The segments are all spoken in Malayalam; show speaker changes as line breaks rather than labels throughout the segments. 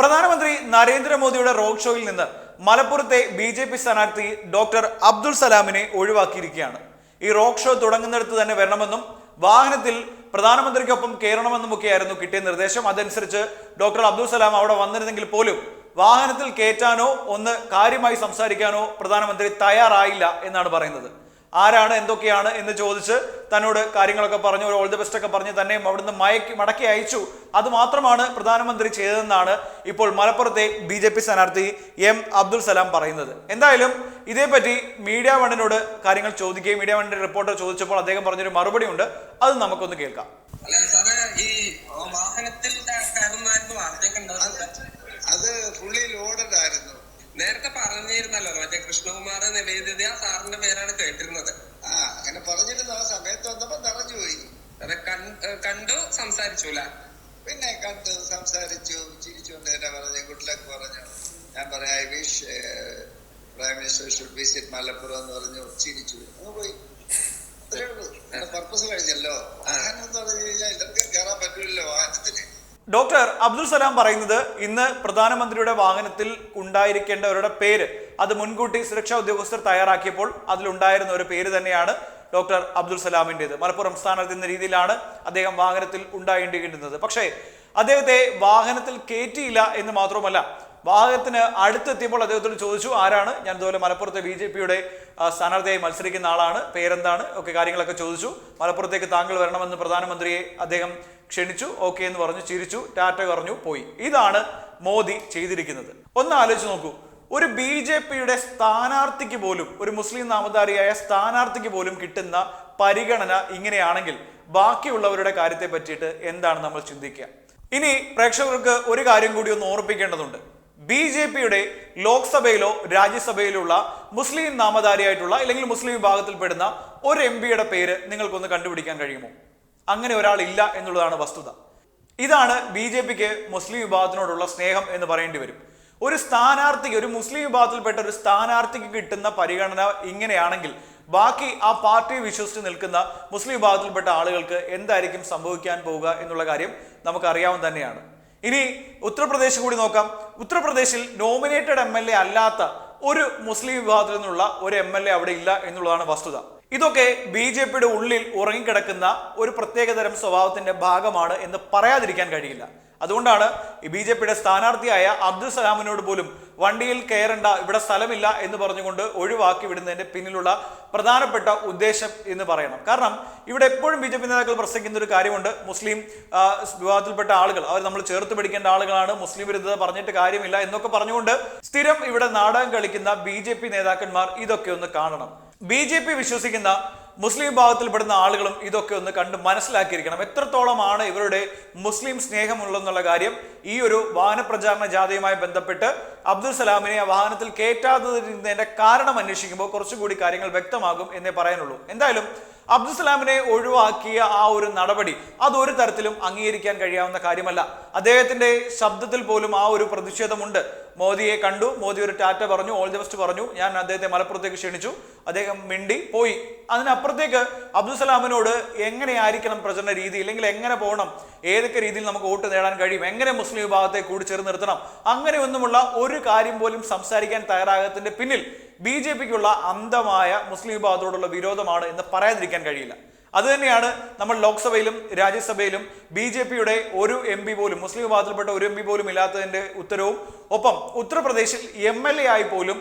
പ്രധാനമന്ത്രി നരേന്ദ്രമോദിയുടെ റോഡ് ഷോയിൽ നിന്ന് മലപ്പുറത്തെ ബി ജെ പി സ്ഥാനാർത്ഥി ഡോക്ടർ അബ്ദുൾ സലാമിനെ ഒഴിവാക്കിയിരിക്കുകയാണ്. ഈ റോഡ് ഷോ തുടങ്ങുന്നിടത്ത് തന്നെ വരണമെന്നും വാഹനത്തിൽ പ്രധാനമന്ത്രിക്കൊപ്പം കയറണമെന്നുമൊക്കെയായിരുന്നു കിട്ടിയ നിർദ്ദേശം. അതനുസരിച്ച് ഡോക്ടർ അബ്ദുൾ സലാം അവിടെ വന്നിരുന്നെങ്കിൽ പോലും വാഹനത്തിൽ കയറ്റാനോ ഒന്ന് കാര്യമായി സംസാരിക്കാനോ പ്രധാനമന്ത്രി തയ്യാറായില്ല എന്നാണ് പറയുന്നത്. ആരാണ് എന്തൊക്കെയാണ് എന്ന് ചോദിച്ച് തന്നോട് കാര്യങ്ങളൊക്കെ പറഞ്ഞു ഒരു ഓൾ ദി ബെസ്റ്റ് ഒക്കെ പറഞ്ഞ് തന്നെ അവിടുന്ന് മയക്കി മടക്കി അയച്ചു. അത് മാത്രമാണ് പ്രധാനമന്ത്രി ചെയ്തതെന്നാണ് ഇപ്പോൾ മലപ്പുറത്തെ ബി ജെ പി സ്ഥാനാർത്ഥി എം അബ്ദുൽ സലാം പറയുന്നത്. എന്തായാലും ഇതേപ്പറ്റി മീഡിയ വണ്ണിനോട് കാര്യങ്ങൾ ചോദിക്കുകയും മീഡിയ വണ്ണിന്റെ റിപ്പോർട്ടർ ചോദിച്ചപ്പോൾ അദ്ദേഹം പറഞ്ഞൊരു മറുപടി ഉണ്ട്. അത് നമുക്കൊന്ന് കേൾക്കാം.
ഈ വാഹനത്തിൽ
അത് ഫുള്ളി ലോഡഡ് ആയിരുന്നു.
നേരത്തെ പറഞ്ഞിരുന്നല്ലോ മറ്റേ കൃഷ്ണകുമാർ നിവേദിത സാറിന്റെ പേരാണ് കേട്ടിരുന്നത്.
ആ അങ്ങനെ പറഞ്ഞിരുന്നു ആ സമയത്ത് വന്നപ്പോ നിറഞ്ഞു പോയി.
അതെ കണ്ടു സംസാരിച്ചൂല?
പിന്നെ കണ്ടു സംസാരിച്ചു ചിരിച്ചുകൊണ്ട് എന്നെ പറഞ്ഞു ഗുഡ് ലക്ക് പറഞ്ഞു. ഞാൻ പറയാം I wish prime minister should visit Malappuram എന്ന് പറഞ്ഞു ചിരിച്ചു. അങ്ങ് പോയി. അത്രേ ഉള്ളൂ. പർപ്പസ് കഴിഞ്ഞല്ലോ. വാഹനം എന്ന് പറഞ്ഞു കഴിഞ്ഞാൽ ഇതൊക്കെ കയറാൻ പറ്റൂലല്ലോ വാഹനത്തിന്.
ഡോക്ടർ അബ്ദുൽ സലാം പറയുന്നത് ഇന്ന് പ്രധാനമന്ത്രിയുടെ വാഹനത്തിൽ ഉണ്ടായിരിക്കേണ്ടവരുടെ പേര് അത് മുൻകൂട്ടി സുരക്ഷാ ഉദ്യോഗസ്ഥർ തയ്യാറാക്കിയപ്പോൾ അതിലുണ്ടായിരുന്ന ഒരു പേര് തന്നെയാണ് ഡോക്ടർ അബ്ദുൽ സലാമിന്റെത്. മലപ്പുറം സ്ഥാനത്ത് എന്ന രീതിയിലാണ് അദ്ദേഹം വാഹനത്തിൽ ഉണ്ടായിരിക്കേണ്ടുന്നത് പക്ഷേ അദ്ദേഹത്തെ വാഹനത്തിൽ കയറ്റിയില്ല എന്ന് മാത്രമല്ല വാഹനത്തിന് അടുത്തെത്തിയപ്പോൾ അദ്ദേഹത്തോട് ചോദിച്ചു ആരാണ്? ഞാൻ ഇതുപോലെ മലപ്പുറത്തെ ബി ജെ പിയുടെ സ്ഥാനാർത്ഥിയായി മത്സരിക്കുന്ന ആളാണ്. പേരെന്താണ്? ഒക്കെ കാര്യങ്ങളൊക്കെ ചോദിച്ചു. മലപ്പുറത്തേക്ക് താങ്കൾ വരണമെന്ന് പ്രധാനമന്ത്രിയെ അദ്ദേഹം ക്ഷണിച്ചു ഓക്കെ എന്ന് പറഞ്ഞു ചിരിച്ചു ടാറ്റ പറഞ്ഞു പോയി. ഇതാണ് മോദി ചെയ്തിരിക്കുന്നത്. ഒന്ന് ആലോചിച്ച് നോക്കൂ. ഒരു ബി ജെ പിയുടെ സ്ഥാനാർത്ഥിക്ക് പോലും ഒരു മുസ്ലിം നാമധാരിയായ സ്ഥാനാർത്ഥിക്ക് പോലും കിട്ടുന്ന പരിഗണന ഇങ്ങനെയാണെങ്കിൽ ബാക്കിയുള്ളവരുടെ കാര്യത്തെ പറ്റിയിട്ട് എന്താണ് നമ്മൾ ചിന്തിക്കുക? ഇനി പ്രേക്ഷകർക്ക് ഒരു കാര്യം കൂടി ഒന്ന് ഓർപ്പിക്കേണ്ടതുണ്ട് ബി ജെ പിയുടെ ലോക്സഭയിലോ രാജ്യസഭയിലുള്ള മുസ്ലിം നാമധാരിയായിട്ടുള്ള അല്ലെങ്കിൽ മുസ്ലിം വിഭാഗത്തിൽപ്പെടുന്ന ഒരു എം പിയുടെ പേര് നിങ്ങൾക്കൊന്ന് കണ്ടുപിടിക്കാൻ കഴിയുമോ? അങ്ങനെ ഒരാൾ ഇല്ല എന്നുള്ളതാണ് വസ്തുത. ഇതാണ് ബി ജെ പിക്ക് മുസ്ലിം വിഭാഗത്തിനോടുള്ള സ്നേഹം എന്ന് പറയേണ്ടി വരും. ഒരു സ്ഥാനാർത്ഥിക്ക് ഒരു മുസ്ലിം വിഭാഗത്തിൽപ്പെട്ട ഒരു സ്ഥാനാർത്ഥിക്ക് കിട്ടുന്ന പരിഗണന ഇങ്ങനെയാണെങ്കിൽ ബാക്കി ആ പാർട്ടി വിശ്വസിച്ച് നിൽക്കുന്ന മുസ്ലിം വിഭാഗത്തിൽപ്പെട്ട ആളുകൾക്ക് എന്തായിരിക്കും സംഭവിക്കാൻ പോവുക എന്നുള്ള കാര്യം നമുക്കറിയാവുന്ന തന്നെയാണ് ഇനി ഉത്തർപ്രദേശ് കൂടി നോക്കാം. ഉത്തർപ്രദേശിൽ നോമിനേറ്റഡ് എം അല്ലാത്ത ഒരു മുസ്ലിം വിഭാഗത്തിൽ നിന്നുള്ള ഒരു എ അവിടെ ഇല്ല എന്നുള്ളതാണ് വസ്തുത. ഇതൊക്കെ ബി ജെ പിയുടെ ഉള്ളിൽ ഉറങ്ങിക്കിടക്കുന്ന ഒരു പ്രത്യേകതരം സ്വഭാവത്തിന്റെ ഭാഗമാണ് എന്ന് പറയാതിരിക്കാൻ കഴിയില്ല. അതുകൊണ്ടാണ് ബി ജെ പിയുടെ സ്ഥാനാർത്ഥിയായ അബ്ദുൽ സലാമിനോട് പോലും വണ്ടിയിൽ കയറണ്ട ഇവിടെ സ്ഥലമില്ല എന്ന് പറഞ്ഞുകൊണ്ട് ഒഴിവാക്കി വിടുന്നതിന്റെ പിന്നിലുള്ള പ്രധാനപ്പെട്ട ഉദ്ദേശം എന്ന് പറയണം. കാരണം ഇവിടെ എപ്പോഴും ബി ജെ പി നേതാക്കൾ പ്രസംഗിക്കുന്ന ഒരു കാര്യമുണ്ട്. മുസ്ലിം വിഭാഗത്തിൽപ്പെട്ട ആളുകൾ അവർ നമ്മൾ ചേർത്ത് പിടിക്കേണ്ട ആളുകളാണ് മുസ്ലിം വിരുദ്ധത പറഞ്ഞിട്ട് കാര്യമില്ല എന്നൊക്കെ പറഞ്ഞുകൊണ്ട് സ്ഥിരം ഇവിടെ നാടകം കളിക്കുന്ന ബി നേതാക്കന്മാർ ഇതൊക്കെ ഒന്ന് കാണണം. ബി ജെ പി വിശ്വസിക്കുന്ന മുസ്ലിം വിഭാഗത്തിൽപ്പെടുന്ന ആളുകളും ഇതൊക്കെ ഒന്ന് കണ്ട് മനസ്സിലാക്കിയിരിക്കണം. എത്രത്തോളമാണ് ഇവരുടെ മുസ്ലിം സ്നേഹമുള്ളതെന്നുള്ള കാര്യം ഈ ഒരു വാഹന പ്രചാരണ ജാഥയുമായി ബന്ധപ്പെട്ട് അബ്ദുൽ സലാമിനെ ആ വാഹനത്തിൽ കയറ്റാതിരുന്നതിന്റെ കാരണം അന്വേഷിക്കുമ്പോൾ കുറച്ചുകൂടി കാര്യങ്ങൾ വ്യക്തമാകും എന്നേ പറയാനുള്ളൂ. എന്തായാലും അബ്ദുൽ സലാമിനെ ഒഴിവാക്കിയ ആ ഒരു നടപടി അതൊരു തരത്തിലും അംഗീകരിക്കാൻ കഴിയാവുന്ന കാര്യമല്ല. അദ്ദേഹത്തിന്റെ ശബ്ദത്തിൽ പോലും ആ ഒരു പ്രതിഷേധമുണ്ട്. മോദിയെ കണ്ടു. മോദി ഒരു ടാറ്റ പറഞ്ഞു ഓൾ ദി ബെസ്റ്റ് പറഞ്ഞു. ഞാൻ അദ്ദേഹത്തെ മലപ്പുറത്തേക്ക് ക്ഷണിച്ചു. അദ്ദേഹം മിണ്ടി പോയി. അതിനപ്പുറത്തേക്ക് അബ്ദുൽ സലാമിനോട് എങ്ങനെയായിരിക്കണം പ്രചരണ രീതി? അല്ലെങ്കിൽ എങ്ങനെ പോകണം? ഏതൊക്കെ രീതിയിൽ നമുക്ക് വോട്ട് നേടാൻ കഴിയും? എങ്ങനെ മുസ്ലിം വിഭാഗത്തെ കൂടി ചേർന്ന് നിർത്തണം? അങ്ങനെയൊന്നുമുള്ള ഒരു കാര്യം പോലും സംസാരിക്കാൻ തയ്യാറാകത്തിന്റെ പിന്നിൽ ബി ജെ പിക്കുള്ള അന്ധമായ മുസ്ലിം വിഭാഗത്തോടുള്ള വിരോധമാണ് എന്ന് പറയാതിരിക്കാൻ കഴിയില്ല. അതുതന്നെയാണ് നമ്മൾ ലോക്സഭയിലും രാജ്യസഭയിലും ബി ജെ പിയുടെ ഒരു എം പി പോലും മുസ്ലിം വിഭാഗത്തിൽപ്പെട്ട ഒരു എം പി പോലും ഇല്ലാത്തതിന്റെ ഉത്തരവും. ഒപ്പം ഉത്തർപ്രദേശിൽ എം എൽ എ ആയി പോലും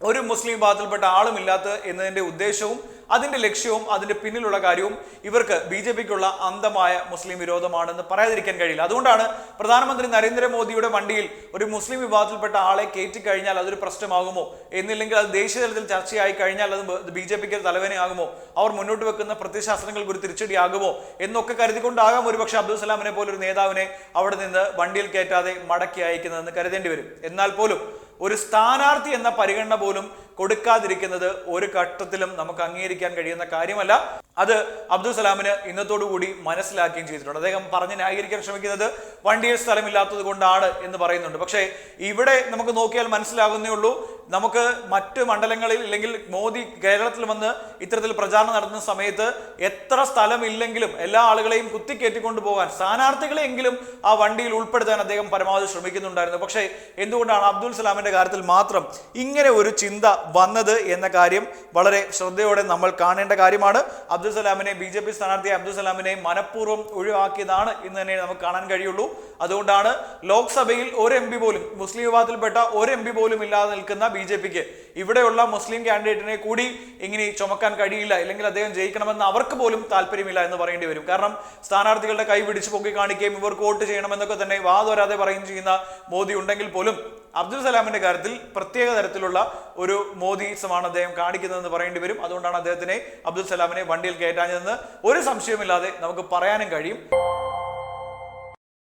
ഒരു മുസ്ലിം വിഭാഗത്തിൽപ്പെട്ട ആളുമില്ലാത്ത എന്നതിന്റെ ഉദ്ദേശവും അതിന്റെ ലക്ഷ്യവും അതിന്റെ പിന്നിലുള്ള കാര്യവും ഇവർക്ക് ബി ജെ പിക്കുള്ള അന്തമായ മുസ്ലിം വിരോധമാണെന്ന് പറയാതിരിക്കാൻ കഴിയില്ല. അതുകൊണ്ടാണ് പ്രധാനമന്ത്രി നരേന്ദ്രമോദിയുടെ വണ്ടിയിൽ ഒരു മുസ്ലിം വിഭാഗത്തിൽപ്പെട്ട ആളെ കയറ്റി കഴിഞ്ഞാൽ അതൊരു പ്രശ്നമാകുമോ? എന്നില്ലെങ്കിൽ അത് ദേശീയ തലത്തിൽ ചർച്ചയായി കഴിഞ്ഞാൽ അത് ബി ജെ പിക്ക് തലവേനയാകുമോ അവർ മുന്നോട്ട് വെക്കുന്ന പ്രത്യയശാസ്ത്രങ്ങൾക്ക് ഒരു തിരിച്ചടിയാകുമോ? എന്നൊക്കെ കരുതിക്കൊണ്ടാകാം ഒരുപക്ഷെ അബ്ദുൽ സലാമിനെ പോലൊരു നേതാവിനെ അവിടെ നിന്ന് വണ്ടിയിൽ കയറ്റാതെ മടക്കി അയക്കുന്നതെന്ന് കരുതേണ്ടി വരും. എന്നാൽ പോലും ഒരു സ്ഥാനാർത്ഥി എന്ന പരിഗണന പോലും കൊടുക്കാതിരിക്കുന്നത് ഒരു ഘട്ടത്തിലും നമുക്ക് അംഗീകരിക്കാൻ കഴിയുന്ന കാര്യമല്ല. അത് അബ്ദുൽ സലാമിന് ഇന്നത്തോടുകൂടി മനസ്സിലാക്കുകയും ചെയ്തിട്ടുണ്ട്. അദ്ദേഹം പറഞ്ഞ് ന്യായീകരിക്കാൻ ശ്രമിക്കുന്നത് വണ്ടിയിൽ സ്ഥലമില്ലാത്തത് കൊണ്ടാണ് എന്ന് പറയുന്നുണ്ട്. പക്ഷേ ഇവിടെ നമുക്ക് നോക്കിയാൽ മനസ്സിലാകുന്നേ ഉള്ളൂ. നമുക്ക് മറ്റ് മണ്ഡലങ്ങളിൽ അല്ലെങ്കിൽ മോദി കേരളത്തിൽ വന്ന് ഇത്തരത്തിൽ പ്രചാരണം നടത്തുന്ന സമയത്ത് എത്ര സ്ഥലമില്ലെങ്കിലും എല്ലാ ആളുകളെയും കുത്തിക്കയറ്റിക്കൊണ്ട് പോകാൻ സ്ഥാനാർത്ഥികളെയെങ്കിലും ആ വണ്ടിയിൽ ഉൾപ്പെടുത്താൻ അദ്ദേഹം പരമാവധി ശ്രമിക്കുന്നുണ്ടായിരുന്നു. പക്ഷേ എന്തുകൊണ്ടാണ് അബ്ദുൽ സലാമിന്റെ കാര്യത്തിൽ മാത്രം ഇങ്ങനെ ഒരു ചിന്ത വന്നത് എന്ന കാര്യം വളരെ ശ്രദ്ധയോടെ നമ്മൾ കാണേണ്ട കാര്യമാണ്. അബ്ദുൽ സലാമിനെ ബി ജെ പി സ്ഥാനാർത്ഥി അബ്ദുൽ സലാമിനെ മനഃപൂർവം ഒഴിവാക്കിയതാണ് എന്ന് തന്നെ നമുക്ക് കാണാൻ കഴിയുള്ളൂ. അതുകൊണ്ടാണ് ലോക്സഭയിൽ ഒരു എം പോലും മുസ്ലിം വിഭാഗത്തിൽപ്പെട്ട ഒരു എം പോലും ഇല്ലാതെ നിൽക്കുന്ന ബി ജെ പിക്ക് ഇവിടെയുള്ള മുസ്ലിം കാൻഡിഡേറ്റിനെ കൂടി ഇങ്ങനെ ചുമക്കാൻ കഴിയില്ല അല്ലെങ്കിൽ അദ്ദേഹം ജയിക്കണമെന്ന് അവർക്ക് പോലും താല്പര്യമില്ല എന്ന് പറയേണ്ടി വരും. കാരണം സ്ഥാനാർത്ഥികളുടെ കൈ പിടിച്ച് പൊക്കി കാണിക്കുകയും ഇവർക്ക് വോട്ട് ചെയ്യണമെന്നൊക്കെ തന്നെ വാതോരാതെ പറയുകയും ചെയ്യുന്ന മോദി ഉണ്ടെങ്കിൽ പോലും അബ്ദുൽ സലാമിന്റെ കാര്യത്തിൽ പ്രത്യേക തരത്തിലുള്ള ഒരു മോദിസമാണ് അദ്ദേഹം കാണിക്കുന്നതെന്ന് പറയേണ്ടി വരും. അതുകൊണ്ടാണ് അദ്ദേഹത്തിനെ അബ്ദുൽ സലാമിനെ വണ്ടിയിൽ കയറ്റാഞ്ഞതെന്ന് ഒരു സംശയമില്ലാതെ നമുക്ക് പറയാനും കഴിയും.